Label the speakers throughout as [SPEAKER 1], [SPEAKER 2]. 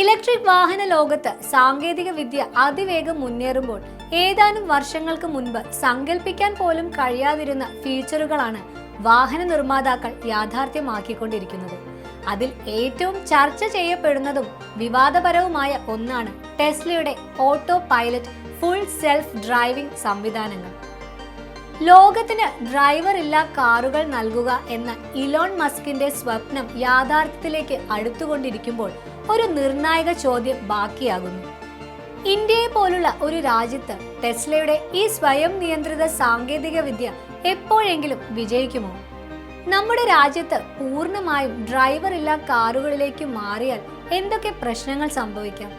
[SPEAKER 1] Electric വാഹന ലോകത്ത് സാങ്കേതിക വിദ്യ അതിവേഗം മുന്നേറുമ്പോൾ ഏതാനും വർഷങ്ങൾക്ക് മുൻപ് സങ്കല്പിക്കാൻ പോലും കഴിയാതിരുന്ന ഫീച്ചറുകളാണ് വാഹന നിർമ്മാതാക്കൾ യാഥാർത്ഥ്യമാക്കിക്കൊണ്ടിരിക്കുന്നത്. അതിൽ ഏറ്റവും ചർച്ച ചെയ്യപ്പെടുന്നതും വിവാദപരവുമായ ഒന്നാണ് ടെസ്ലയുടെ auto pilot full self driving സംവിധാനങ്ങൾ. ലോകത്തിന് ഡ്രൈവർ ഇല്ല കാറുകൾ നൽകുക എന്ന ഇലോൺ മസ്കിന്റെ സ്വപ്നം യാഥാർത്ഥ്യത്തിലേക്ക് അടുത്തുകൊണ്ടിരിക്കുമ്പോൾ ഒരു നിർണായക ചോദ്യം ബാക്കിയാകുന്നു. ഇന്ത്യയെ പോലുള്ള ഒരു രാജ്യത്ത് ടെസ്ലയുടെ ഈ സ്വയം നിയന്ത്രിത സാങ്കേതിക വിദ്യ എപ്പോഴെങ്കിലും വിജയിക്കുമോ? നമ്മുടെ രാജ്യത്ത് പൂർണമായും ഡ്രൈവർ ഇല്ലാ കാറുകളിലേക്ക് മാറിയാൽ എന്തൊക്കെ പ്രശ്നങ്ങൾ സംഭവിക്കാം?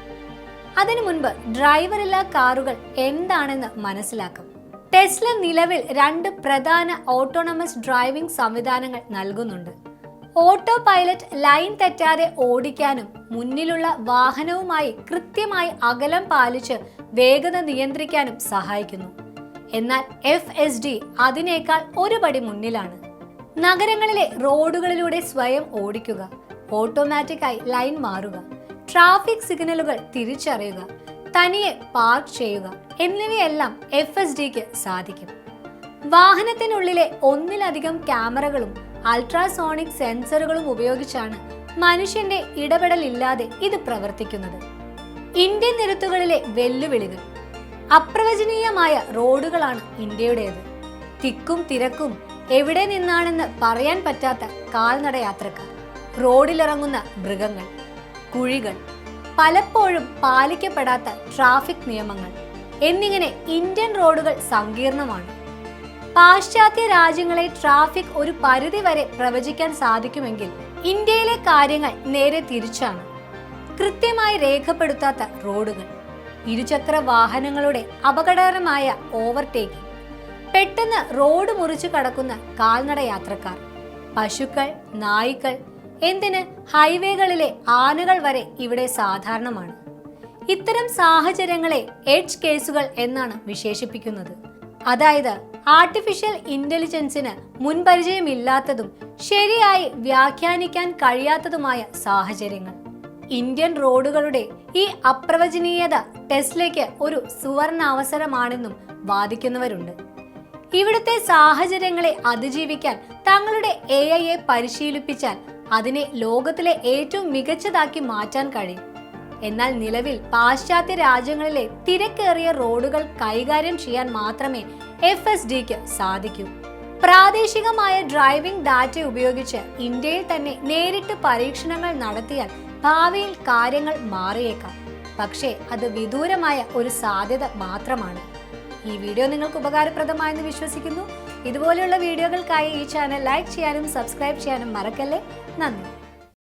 [SPEAKER 1] അതിനു മുൻപ് ഡ്രൈവർ ഇല്ലാ കാറുകൾ എന്താണെന്ന് മനസ്സിലാക്കാം. ടെസ്ല നിലവിൽ രണ്ട് പ്രധാന ഓട്ടോണമസ് ഡ്രൈവിംഗ് സംവിധാനങ്ങൾ നൽകുന്നുണ്ട്. ഓട്ടോ പൈലറ്റ് ലൈൻ തെറ്റാതെ ഓടിക്കാനും മുന്നിലുള്ള വാഹനവുമായി കൃത്യമായി അകലം പാലിച്ച് വേഗത നിയന്ത്രിക്കാനും സഹായിക്കുന്നു. എന്നാൽ എഫ് എസ് ഡി അതിനേക്കാൾ ഒരുപടി മുന്നിലാണ്. നഗരങ്ങളിലെ റോഡുകളിലൂടെ സ്വയം ഓടിക്കുക ഓട്ടോമാറ്റിക്കായി ലൈൻ മാറുക ട്രാഫിക് സിഗ്നലുകൾ തിരിച്ചറിയുക തനിയെ പാർക്ക് ചെയ്യുക എന്നിവയെല്ലാം എഫ് എസ് ഡിക്ക് സാധിക്കും. വാഹനത്തിനുള്ളിലെ ഒന്നിലധികം ക്യാമറകളും അൾട്രാസോണിക് സെൻസറുകളും ഉപയോഗിച്ചാണ് മനുഷ്യന്റെ ഇടപെടലില്ലാതെ ഇത് പ്രവർത്തിക്കുന്നത്. ഇന്ത്യൻ നിരത്തുകളിലെ വെല്ലുവിളികൾ. അപ്രവചനീയമായ റോഡുകളാണ് ഇന്ത്യയുടേത്. തിക്കും തിരക്കും എവിടെ നിന്നാണെന്ന് പറയാൻ പറ്റാത്ത കാൽനട യാത്രക്കാർ റോഡിലിറങ്ങുന്ന മൃഗങ്ങൾ കുഴികൾ പലപ്പോഴും പാലിക്കപ്പെടാത്ത ട്രാഫിക് നിയമങ്ങൾ എന്നിങ്ങനെ ഇന്ത്യൻ റോഡുകൾ സങ്കീർണമാണ്. പാശ്ചാത്യ രാജ്യങ്ങളെ ട്രാഫിക് ഒരു പരിധി വരെ പ്രവചിക്കാൻ സാധിക്കുമെങ്കിൽ ഇന്ത്യയിലെ കാര്യങ്ങൾ നേരെ തിരിച്ചാണ്. കൃത്യമായി രേഖപ്പെടുത്താത്ത റോഡുകൾ ഇരുചക്ര വാഹനങ്ങളുടെ അപകടകരമായ ഓവർടേക്കിംഗ് പെട്ടെന്ന് റോഡ് മുറിച്ചു കടക്കുന്ന കാൽനട യാത്രക്കാർ പശുക്കൾ നായ്ക്കൾ എന്തിന് ഹൈവേകളിലെ ആനകൾ വരെ ഇവിടെ സാധാരണമാണ്. ഇത്തരം സാഹചര്യങ്ങളെ എഡ്ജ് കേസുകൾ എന്നാണ് വിശേഷിപ്പിക്കുന്നത്. അതായത് ആർട്ടിഫിഷ്യൽ ഇന്റലിജൻസിന് മുൻപരിചയമില്ലാത്തതും ശരിയായി വ്യാഖ്യാനിക്കാൻ കഴിയാത്തതുമായ സാഹചര്യങ്ങൾ. ഇന്ത്യൻ റോഡുകളുടെ ഈ അപ്രവചനീയത ടെസ്ലയ്ക്ക് ഒരു സുവർണാവസരമാണെന്നും വാദിക്കുന്നവരുണ്ട്. ഇവിടുത്തെ സാഹചര്യങ്ങളെ അതിജീവിക്കാൻ തങ്ങളുടെ എ ഐയെ പരിശീലിപ്പിച്ചാൽ അതിനെ ലോകത്തിലെ ഏറ്റവും മികച്ചതാക്കി മാറ്റാൻ കഴിയും. എന്നാൽ നിലവിൽ പാശ്ചാത്യ രാജ്യങ്ങളിലെ തിരക്കേറിയ റോഡുകൾ കൈകാര്യം ചെയ്യാൻ മാത്രമേ എഫ് എസ് ഡിക്ക് സാധിക്കൂ. പ്രാദേശികമായ ഡ്രൈവിംഗ് ഡാറ്റ ഉപയോഗിച്ച് ഇന്ത്യയിൽ തന്നെ നേരിട്ട് പരീക്ഷണങ്ങൾ നടത്തിയാൽ ഭാവിയിൽ കാര്യങ്ങൾ മാറിയേക്കാം. പക്ഷേ അത് വിദൂരമായ ഒരു സാധ്യത മാത്രമാണ്. ഈ വീഡിയോ നിങ്ങൾക്ക് ഉപകാരപ്രദമായെന്ന് വിശ്വസിക്കുന്നു. ഇതുപോലെയുള്ള വീഡിയോകൾക്കായി ഈ ചാനൽ ലൈക്ക് ചെയ്യാനും സബ്സ്ക്രൈബ് ചെയ്യാനും മറക്കല്ലേ? നന്ദി.